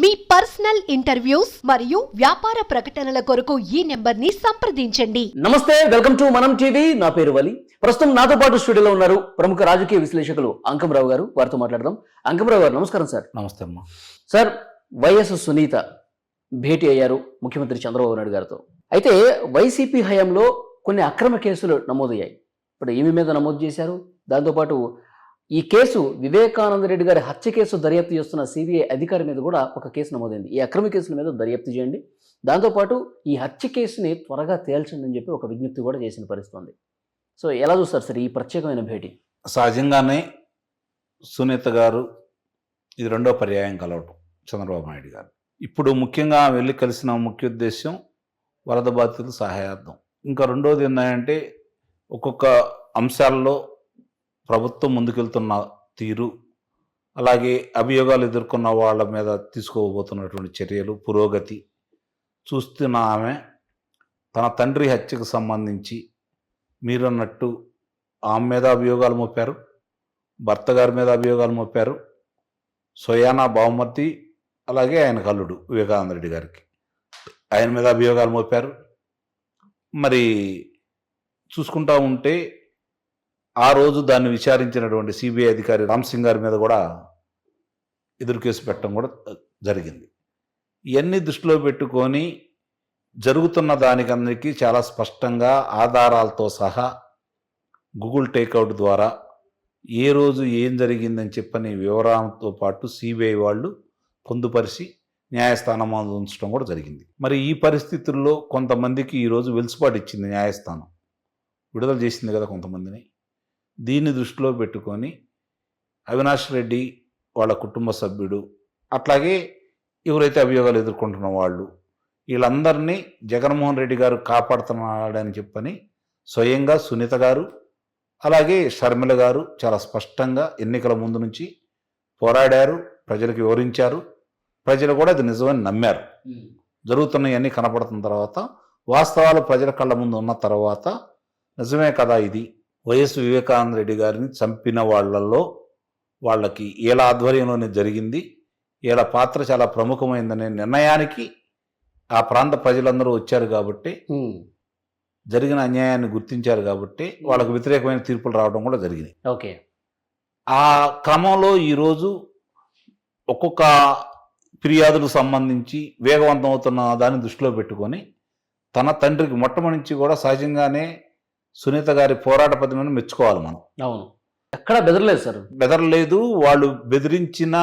మీ personal interviews మరియు వ్యాపార ప్రకటనల కొరకు ఈ నెంబర్ని సంప్రదించండి. నమస్తే వెల్కమ్ టు మనం టీవీ. నా పేరు వలి. ప్రస్తుతం నాతో పాటు స్టూడియోలో ఉన్నారు ప్రముఖ రాజకీయ విశ్లేషకులు అంకంరావు గారు. వారితో మాట్లాడదాం. అంకంరావు గారు నమస్కారం సార్. నమస్తే అమ్మా. సార్ వైఎస్ సునీత భేటీ అయ్యారు ముఖ్యమంత్రి చంద్రబాబు నాయుడు గారితో. అయితే వైసీపీ హయాంలో కొన్ని అక్రమ కేసులు నమోదయ్యాయి. ఇప్పుడు ఈమె మీద నమోదు చేశారు? దాంతోపాటు ఈ కేసు వివేకానంద రెడ్డి గారి హత్య కేసు దర్యాప్తు చేస్తున్న సిబిఐ అధికారి మీద కూడా ఒక కేసు నమోదైంది. ఈ అక్రమ కేసుల మీద దర్యాప్తు చేయండి. దాంతోపాటు ఈ హత్య కేసుని త్వరగా తేల్చండి అని చెప్పి ఒక విజ్ఞప్తి కూడా చేసిన పరిస్థితుంది సో ఎలా చూస్తారు సార్ ఈ ప్రత్యేకమైన భేటీ? సహజంగానే సునీత గారు ఇది రెండో పర్యాయం కలవటం చంద్రబాబు నాయుడు గారు. ఇప్పుడు ముఖ్యంగా వెళ్ళి కలిసిన ముఖ్య ఉద్దేశం వరద బాధితులు సహాయార్థం. ఇంకా రెండోది ఏంటంటే ఒక్కొక్క అంశాల్లో ప్రభుత్వం ముందుకెళ్తున్న తీరు అలాగే అభియోగాలు ఎదుర్కొన్న వాళ్ళ మీద తీసుకోబోతున్నటువంటి చర్యలు పురోగతి చూస్తున్న ఆమె తన తండ్రి హత్యకు సంబంధించి మీరన్నట్టు ఆమె మీద అభియోగాలు మోపారు భర్త గారి మీద అభియోగాలు మోపారు సోయానా బావమర్తి అలాగే ఆయన కల్లుడు వివేకానంద రెడ్డి గారికి ఆయన మీద అభియోగాలు మోపారు. మరి చూసుకుంటా ఉంటే ఆ రోజు దాన్ని విచారించినటువంటి సిబిఐ అధికారి రామ్ సింగ్ గారి మీద కూడా ఎదురు కేసు పెట్టడం కూడా జరిగింది. ఇవన్నీ దృష్టిలో పెట్టుకొని జరుగుతున్న దానికందరికీ చాలా స్పష్టంగా ఆధారాలతో సహా గూగుల్ టేక్అవుట్ ద్వారా ఏ రోజు ఏం జరిగిందని చెప్పని వివరాలతో పాటు సిబిఐ వాళ్ళు పొందుపరిచి న్యాయస్థానం ఉంచడం కూడా జరిగింది. మరి ఈ పరిస్థితుల్లో కొంతమందికి ఈరోజు వెలుసుబాటు ఇచ్చింది న్యాయస్థానం. విడుదల చేసింది కదా కొంతమందిని. దీన్ని దృష్టిలో పెట్టుకొని అవినాష్ రెడ్డి వాళ్ళ కుటుంబ సభ్యుడు అట్లాగే ఎవరైతే అభియోగాలు ఎదుర్కొంటున్న వాళ్ళు వీళ్ళందరినీ జగన్మోహన్ రెడ్డి గారు కాపాడుతున్నాడని చెప్పని స్వయంగా సునీత గారు అలాగే షర్మిల గారు చాలా స్పష్టంగా ఎన్నికల ముందు నుంచి పోరాడారు ప్రజలకు వివరించారు. ప్రజలు కూడా అది నిజమని నమ్మారు. జరుగుతున్నవన్నీ కనపడుతున్న తర్వాత వాస్తవాలు ప్రజల కళ్ళ ముందు ఉన్న తర్వాత నిజమే కదా ఇది? వైఎస్ వివేకానంద రెడ్డి గారిని చంపిన వాళ్ళల్లో వాళ్ళకి ఈల ఆధ్వర్యంలోనే జరిగింది. ఈల పాత్ర చాలా ప్రముఖమైందనే నిర్ణయానికి ఆ ప్రాంత ప్రజలందరూ వచ్చారు కాబట్టి జరిగిన అన్యాయాన్ని గుర్తించారు కాబట్టి వాళ్ళకు వ్యతిరేకమైన తీర్పులు రావడం కూడా జరిగినాయి ఓకే. ఆ క్రమంలో ఈరోజు ఒక్కొక్క ఫిర్యాదులకు సంబంధించి వేగవంతం అవుతున్న దాన్ని దృష్టిలో పెట్టుకొని తన తండ్రికి మొట్టమొదటి నుంచి కూడా సహజంగానే సునీత గారి పోరాట పద్ధతిని మెచ్చుకోవాలి మనం. అవును. ఎక్కడా బెదరలేదు సార్. బెదరలేదు వాళ్ళు బెదిరించినా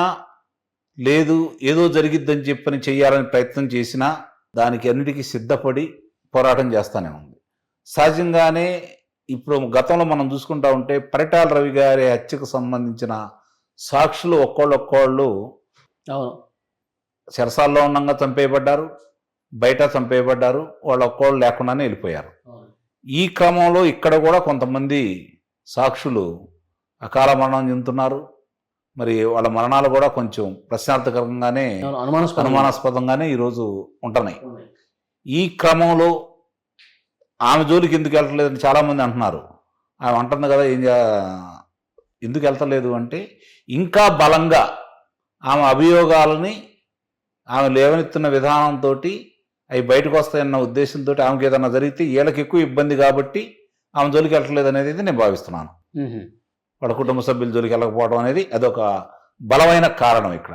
లేదు ఏదో జరిగిద్దని చెప్పని చేయాలని ప్రయత్నం చేసినా దానికి అన్నిటికీ సిద్ధపడి పోరాటం చేస్తానే ఉంది. సహజంగానే ఇప్పుడు గతంలో మనం చూసుకుంటా ఉంటే పరిటాల రవి గారి హత్యకు సంబంధించిన సాక్షులు ఒక్కోళ్ళొక్కోళ్ళు అవును. చెరసాల్లో ఉండగా చంపేయబడ్డారు బయట చంపేయబడ్డారు వాళ్ళు ఒక్కోళ్ళు లేకుండానే వెళ్ళిపోయారు. ఈ క్రమంలో ఇక్కడ కూడా కొంతమంది సాక్షులు అకాల మరణం చెందుతున్నారు. మరి వాళ్ళ మరణాలు కూడా కొంచెం ప్రశ్నార్థకరంగానే అనుమానాస్పదంగానే ఈరోజు ఉంటున్నాయి. ఈ క్రమంలో ఆమె జోలికి ఎందుకు వెళ్ళట్లేదని చాలామంది అంటున్నారు. ఆమె అంటుంది కదా ఏం ఎందుకు వెళ్తలేదు అంటే ఇంకా బలంగా ఆమె అభియోగాలని ఆమె లేవనెత్తున్న విధానంతో అవి బయటకు వస్తాయన్న ఉద్దేశంతో ఆమెకి ఏదైనా జరిగితే వీళ్ళకి ఎక్కువ ఇబ్బంది కాబట్టి ఆమె జోలికి వెళ్ళట్లేదు అనేది నేను భావిస్తున్నాను. వాళ్ళ కుటుంబ సభ్యుల జోలికి వెళ్ళకపోవడం అనేది అదొక బలమైన కారణం ఇక్కడ.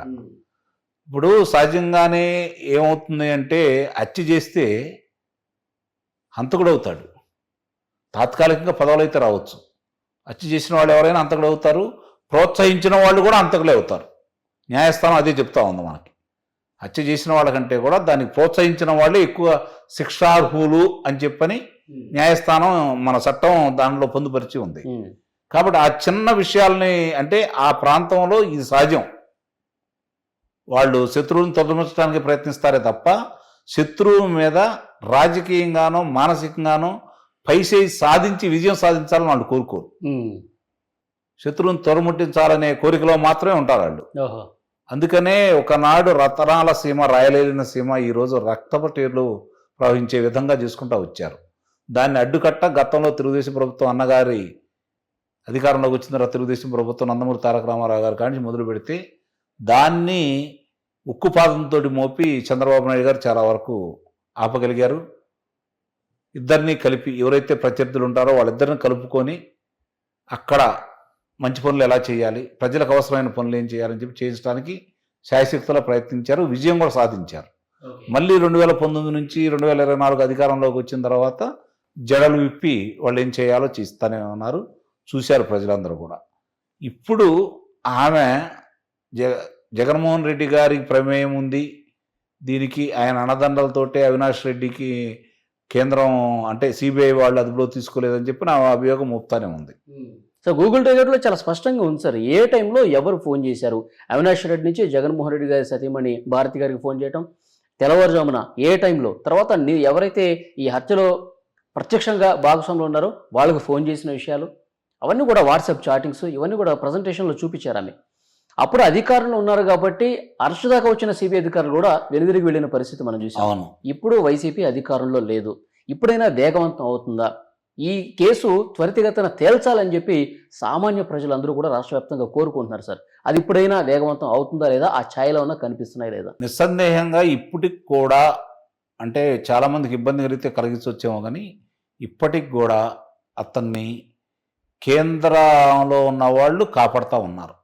ఇప్పుడు సహజంగానే ఏమవుతుంది అంటే హత్య చేస్తే హంతకుడు అవుతాడు. తాత్కాలికంగా పదవులు అయితే రావచ్చు. హత్య చేసిన వాళ్ళు ఎవరైనా హంతకుడు అవుతారు. ప్రోత్సహించిన వాళ్ళు కూడా హంతకులే అవుతారు. న్యాయస్థానం అదే చెప్తా ఉంది మనకి. హత్య చేసిన వాళ్ళకంటే కూడా దానికి ప్రోత్సహించిన వాళ్ళే ఎక్కువ శిక్షార్హులు అని చెప్పని న్యాయస్థానం మన చట్టం దానిలో పొందుపరిచి ఉంది. కాబట్టి ఆ చిన్న విషయాల్ని అంటే ఆ ప్రాంతంలో ఇది సహజం. వాళ్ళు శత్రువుని తొలగించడానికి ప్రయత్నిస్తారే తప్ప శత్రువు మీద రాజకీయంగానో మానసికంగానో పైసే సాధించి విజయం సాధించాలని వాళ్ళు కోరుకోరు. శత్రువుని తొరముట్టించాలనే కోరికలో మాత్రమే ఉంటారు వాళ్ళు. అందుకనే ఒకనాడు రతనాల సీమ రాయలేలిన సీమ ఈరోజు రక్తపు ప్రవహించే విధంగా చూసుకుంటూ వచ్చారు. దాన్ని అడ్డుకట్ట గతంలో తెలుగుదేశం ప్రభుత్వం అన్నగారి అధికారంలోకి వచ్చిన తర్వాత తెలుగుదేశం ప్రభుత్వం నందమూరి తారక రామారావు గారి కాడి మొదలు పెడితే దాన్ని ఉక్కుపాదంతో మోపి చంద్రబాబు నాయుడు గారు చాలా వరకు ఆపగలిగారు. ఇద్దరిని కలిపి ఎవరైతే ప్రత్యర్థులు ఉంటారో వాళ్ళిద్దరిని కలుపుకొని అక్కడ మంచి పనులు ఎలా చేయాలి? ప్రజలకు అవసరమైన పనులు ఏం చేయాలని చెప్పి చేయించడానికి శాయశక్తులా ప్రయత్నించారు విజయం కూడా సాధించారు. మళ్ళీ రెండు వేల పంతొమ్మిది నుంచి రెండు వేల ఇరవై నాలుగు అధికారంలోకి వచ్చిన తర్వాత జడలు విప్పి వాళ్ళు ఏం చేయాలో చేస్తానే ఉన్నారు చూశారు ప్రజలందరూ కూడా. ఇప్పుడు ఆమె జగ జగన్మోహన్ రెడ్డి గారికి ప్రమేయం ఉంది దీనికి ఆయన అన్నదండలతోటే అవినాష్ రెడ్డికి కేంద్రం అంటే సిబిఐ వాళ్ళు అదుపులో తీసుకోలేదని చెప్పి నా అభియోగం మోపుతానే ఉంది. సో గూగుల్ టికెట్లో చాలా స్పష్టంగా ఉంది సార్. ఏ టైంలో ఎవరు ఫోన్ చేశారు? అవినాష్ రెడ్డి నుంచి జగన్మోహన్ రెడ్డి గారి సతీమణి భారతి గారికి ఫోన్ చేయటం తెల్లవారుజామున ఏ టైంలో? తర్వాత నీ- ఎవరైతే ఈ హత్యలో ప్రత్యక్షంగా భాగస్వాములు ఉన్నారో వాళ్ళకి ఫోన్ చేసిన విషయాలు అవన్నీ కూడా వాట్సాప్ చాటింగ్స్ ఇవన్నీ కూడా ప్రజెంటేషన్లో చూపించారు ఆమె. అప్పుడు అధికారులు ఉన్నారు కాబట్టి అరెస్ట్ దాకా వచ్చిన సిబిఐ అధికారులు కూడా వెనుదిరిగి వెళ్ళిన పరిస్థితి మనం చూసాం ఇప్పుడు వైసీపీ అధికారంలో లేదు. ఇప్పుడైనా వేగవంతం అవుతుందా? ఈ కేసు త్వరితగతిన తేల్చాలని చెప్పి సామాన్య ప్రజలందరూ కూడా రాష్ట్ర వ్యాప్తంగా కోరుకుంటున్నారు సార్. అది ఇప్పుడైనా వేగవంతం అవుతుందా లేదా? ఆ ఛాయలో ఉన్న కనిపిస్తున్నాయి లేదా? నిస్సందేహంగా ఇప్పటికి కూడా అంటే చాలామందికి ఇబ్బంది కలిగితే కలిగించవచ్చేమో కానీ ఇప్పటికి కూడా అతన్ని కేంద్రంలో ఉన్న వాళ్ళు కాపాడుతూ ఉన్నారు.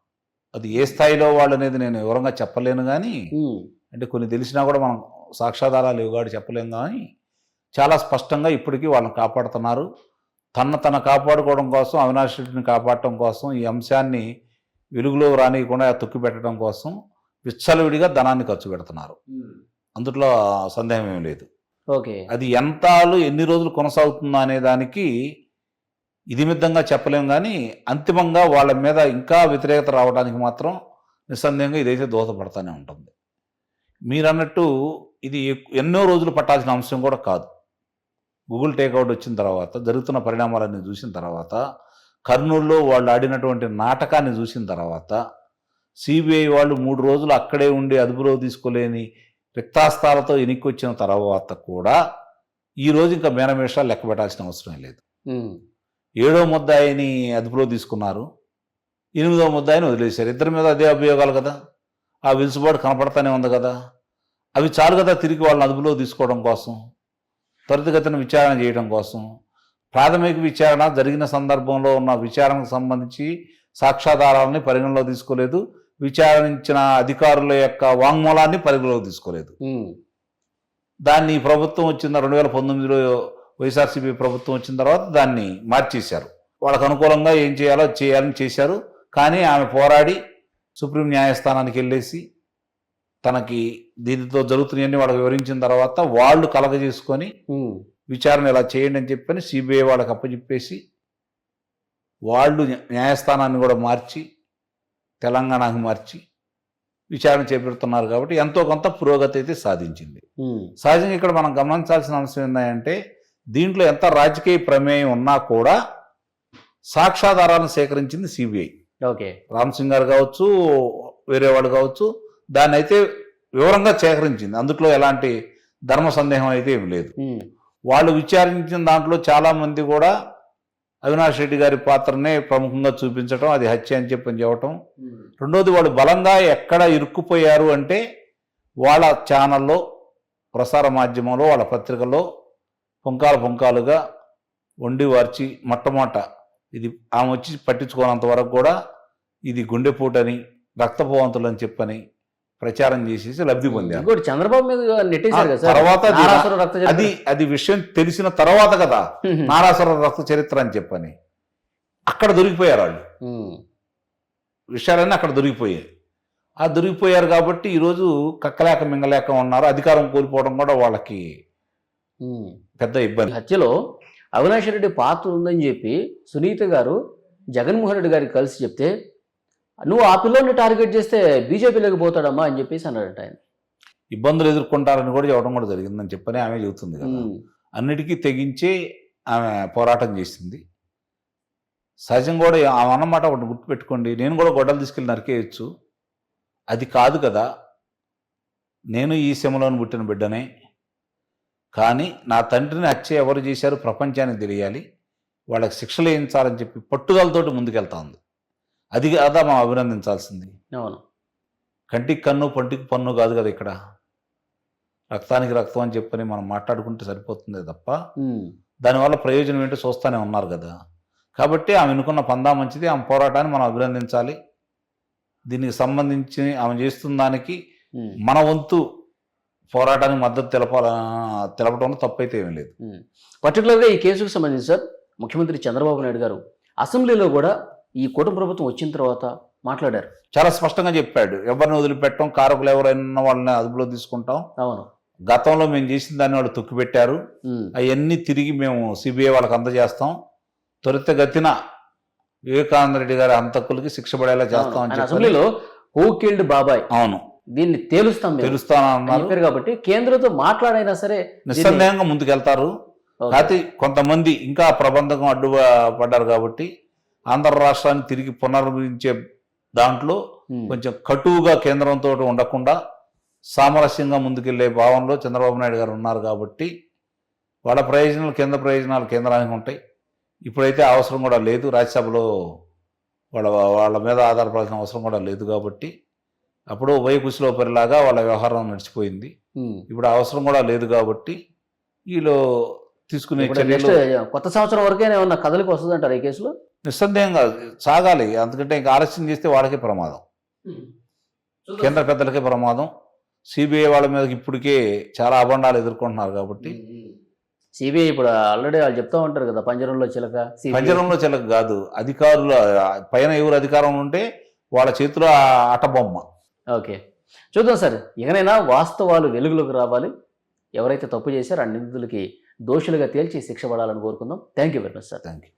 అది ఏ స్థాయిలో వాళ్ళు అనేది నేను వివరంగా చెప్పలేను కానీ అంటే కొన్ని తెలిసినా కూడా మనం సాక్ష్యాధారాలు ఇవ్వగాడు చెప్పలేం కానీ చాలా స్పష్టంగా ఇప్పటికీ వాళ్ళని కాపాడుతున్నారు. తన తన కాపాడుకోవడం కోసం అవినాష్ రెడ్డిని కాపాడటం కోసం ఈ అంశాన్ని వెలుగులో రానియకుండా తొక్కి పెట్టడం కోసం విచ్చలవిడిగా ధనాన్ని ఖర్చు పెడుతున్నారు. అందులో సందేహం ఏం లేదు. ఓకే. అది ఎంతాలు ఎన్ని రోజులు కొనసాగుతుందో అనే దానికి ఇదిమిద్దంగా చెప్పలేం కానీ అంతిమంగా వాళ్ళ మీద ఇంకా వ్యతిరేకత రావడానికి మాత్రం నిస్సందేహంగా ఇదైతే దోహదపడతానే ఉంటుంది. మీరన్నట్టు ఇది ఎన్నో రోజులు పట్టాల్సిన అంశం కూడా కాదు. గూగుల్ టేక్అవుట్ వచ్చిన తర్వాత జరుగుతున్న పరిణామాలన్నీ చూసిన తర్వాత కర్నూలులో వాళ్ళు ఆడినటువంటి నాటకాన్ని చూసిన తర్వాత సిబిఐ వాళ్ళు మూడు రోజులు అక్కడే ఉండి అదుపులో తీసుకోలేని రిక్తాస్తాలతో ఎన్నికొచ్చిన వచ్చిన తర్వాత కూడా ఈ రోజు ఇంకా మేనమేషాలు లెక్క పెట్టాల్సిన అవసరం లేదు. ఏడో ముద్దాయిని అదుపులో తీసుకున్నారు. ఎనిమిదో ముద్దాయిని వదిలేశారు. ఇద్దరి మీద అదే అభియోగాలు కదా. ఆ విలుసుబాటు కనపడతానే ఉంది కదా. అవి చాలు కదా తిరిగి వాళ్ళని అదుపులో తీసుకోవడం కోసం. త్వరితగతిన విచారణ చేయడం కోసం. ప్రాథమిక విచారణ జరిగిన సందర్భంలో ఉన్న విచారణకు సంబంధించి సాక్ష్యాధారాలని పరిగణలో తీసుకోలేదు. విచారించిన అధికారుల యొక్క వాంగ్మూలాన్ని పరిగణలోకి తీసుకోలేదు. దాన్ని ప్రభుత్వం వచ్చిన రెండు వేల పంతొమ్మిదిలో వైఎస్ఆర్సీపీ ప్రభుత్వం వచ్చిన తర్వాత దాన్ని మార్చేశారు. వాళ్ళకు అనుకూలంగా ఏం చేయాలో చేయాలని చేశారు. కానీ ఆమె పోరాడి సుప్రీం న్యాయస్థానానికి వెళ్ళేసి తనకి దీనితో జరుగుతున్నాయని వాళ్ళకి వివరించిన తర్వాత వాళ్ళు కలగజేసుకొని విచారణ ఇలా చేయండి అని చెప్పని సిబిఐ వాళ్ళకి అప్పచెప్పేసి వాళ్ళు న్యాయస్థానాన్ని కూడా మార్చి తెలంగాణకు మార్చి విచారణ చేపడుతున్నారు కాబట్టి ఎంతో కొంత పురోగతి అయితే సాధించింది. సహజంగా ఇక్కడ మనం గమనించాల్సిన అంశం ఏంటంటే దీంట్లో ఎంత రాజకీయ ప్రమేయం ఉన్నా కూడా సాక్ష్యాధారాలను సేకరించింది సిబిఐ. ఓకే. రామ్ సింగ్ గారు కావచ్చు వేరే వాళ్ళు కావచ్చు దాన్ని అయితే వివరంగా సేకరించింది. అందులో ఎలాంటి ధర్మ సందేహం అయితే ఏమి లేదు. వాళ్ళు విచారించిన దాంట్లో చాలా మంది కూడా అవినాష్ రెడ్డి గారి పాత్రనే ప్రముఖంగా చూపించడం అది హత్య అని చెప్పని చెప్పటం. రెండోది వాళ్ళు బలంగా ఎక్కడ ఇరుక్కుపోయారు అంటే వాళ్ళ ఛానల్లో ప్రసార మాధ్యమంలో వాళ్ళ పత్రికలో పుంకాలు పుంకాలుగా వండి వార్చి మొట్టమొదట ఇది ఆమె వచ్చి పట్టించుకోనంత వరకు కూడా ఇది గుండెపోటని రక్తపోవంతులు అని చెప్పని ప్రచారం చేసేసి లబ్ధి పొందారు. ఇంకోటి చంద్రబాబు మీద నెట్టేశారు కదా సార్. తర్వాత అది- నారాసుర రక్త చరిత్ర. అది అది విషయం తెలిసిన తర్వాత కదా నారాసుర రక్త చరిత్ర అని చెప్పని. అక్కడ దొరికిపోయారు వాళ్ళు. ఉమ్, విషయాలన్నీ అక్కడ దొరికిపోయాయి. ఆ దొరికిపోయారు కాబట్టి ఈరోజు కక్కలేక మింగలేక ఉన్నారు. అధికారం కోల్పోవడం కూడా వాళ్ళకి ఉమ్. పెద్ద ఈ ఇబ్బంది హత్యలో అవినాష్ రెడ్డి పాత్ర ఉందని చెప్పి సునీత గారు జగన్మోహన్ రెడ్డి గారికి కలిసి చెప్తే నువ్వు ఆ పిల్లోని టార్గెట్ చేస్తే బీజేపీలోకి పోతాడమ్మా అని చెప్పేసి అన్నాడట ఆయన. ఇబ్బందులు ఎదుర్కొంటారని కూడా చెప్పడం కూడా జరిగిందని చెప్పని ఆమె చెబుతుంది కదా. అన్నిటికీ తెగించే ఆమె పోరాటం చేసింది. సహజం కూడా ఆమె అన్నమాట ఒకటి గుర్తుపెట్టుకోండి. నేను కూడా గొడ్డలు తీసుకెళ్ళి నరికేయచ్చు. అది కాదు కదా. నేను ఈ శమలోని పుట్టిన బిడ్డనే. కానీ నా తండ్రిని హత్య ఎవరు చేశారు ప్రపంచానికి తెలియాలి. వాళ్ళకి శిక్షలు వేయించాలని చెప్పి పట్టుదలతోటి ముందుకెళ్తా ఉంది. అది కాదా మనం అభినందించాల్సింది. అవును. కంటికి కన్ను పంటికి పన్ను కాదు కదా ఇక్కడ. రక్తానికి రక్తం అని చెప్పని మనం మాట్లాడుకుంటే సరిపోతుంది తప్ప దానివల్ల ప్రయోజనం ఏంటో చూస్తూనే ఉన్నారు కదా. కాబట్టి ఆమె ఎన్నుకున్న పందా మంచిది ఆమె పోరాటాన్ని మనం అభినందించాలి. దీనికి సంబంధించి ఆమె చేస్తున్న దానికి మన వంతు పోరాటానికి మద్దతు తెలపాల తెలపడంలో తప్పైతే ఏమీ లేదు. పర్టికులర్గా ఈ కేసుకు సంబంధించి సార్ ముఖ్యమంత్రి చంద్రబాబు నాయుడు గారు అసెంబ్లీలో కూడా ఈ కూటమి ప్రభుత్వం వచ్చిన తర్వాత మాట్లాడారు. చాలా స్పష్టంగా చెప్పాడు. ఎవరిని వదిలిపెట్టడం కారకులు ఎవరైనా వాళ్ళని అదుపులో తీసుకుంటాం. అవును. గతంలో మేము చేసిన దాన్ని వాళ్ళు తొక్కిపెట్టారు. అవన్నీ తిరిగి మేము సిబిఐ వాళ్ళకి అందజేస్తాం. త్వరితగతిన వివేకానంద రెడ్డి గారి హంతకులకి శిక్ష పడేలా చేస్తాం. అని అసెంబ్లీలో హూ కిల్డ్ బాబాయ్. అవును. దీన్ని తేలుస్తాం చెప్పారు కాబట్టి కేంద్రంతో మాట్లాడైనా సరే నిస్సందేహంగా ముందుకెళ్తారు. కాకపోతే కొంతమంది ఇంకా ప్రబంధకం అడ్డు పడ్డారు కాబట్టి ఆంధ్ర రాష్ట్రాన్ని తిరిగి పునర్మించే దాంట్లో ఉమ్, కొంచెం కటువుగా కేంద్రంతో ఉండకుండా సామరస్యంగా ముందుకెళ్ళే భావనలో చంద్రబాబు నాయుడు గారు ఉన్నారు కాబట్టి వాళ్ళ ప్రయోజనాలు కేంద్ర ప్రయోజనాలు కేంద్రానికి ఉంటాయి. ఇప్పుడైతే అవసరం కూడా లేదు. రాజ్యసభలో వాళ్ళ వాళ్ళ మీద ఆధారపడాల్సిన అవసరం కూడా లేదు కాబట్టి అప్పుడు ఉభయ కుశలోపరిలాగా వాళ్ళ వ్యవహారం నడిచిపోయింది. ఉమ్. ఇప్పుడు అవసరం కూడా లేదు కాబట్టి వీళ్ళు తీసుకునే కొత్త సంవత్సరం వరకైనా ఏమన్నా కదలికి వస్తుంది అంటారు ఈ కేసులో? నిస్సందేహంగా సాగాలి. ఎందుకంటే ఇంకా ఆలస్యం చేస్తే వాళ్ళకే ప్రమాదం. కేంద్ర పెద్దలకే ప్రమాదం. సిబిఐ వాళ్ళ మీద ఇప్పటికే చాలా అబండాలు ఎదుర్కొంటున్నారు కాబట్టి. సిబిఐ ఇప్పుడు ఆల్రెడీ వాళ్ళు చెప్తా ఉంటారు కదా పంజరంలో చిలక. పంజరంలో చిలక కాదు. అధికారులు పైన ఎవరు అధికారం ఉంటే వాళ్ళ చేతిలో అటబొమ్మ ఓకే. చూద్దాం సార్ ఇకనైనా వాస్తవాలు వెలుగులోకి రావాలి. ఎవరైతే తప్పు చేశారో ఆ నిందితులకి దోషులుగా తేల్చి శిక్ష పడాలని కోరుకుందాం. Thank you very much sir thank you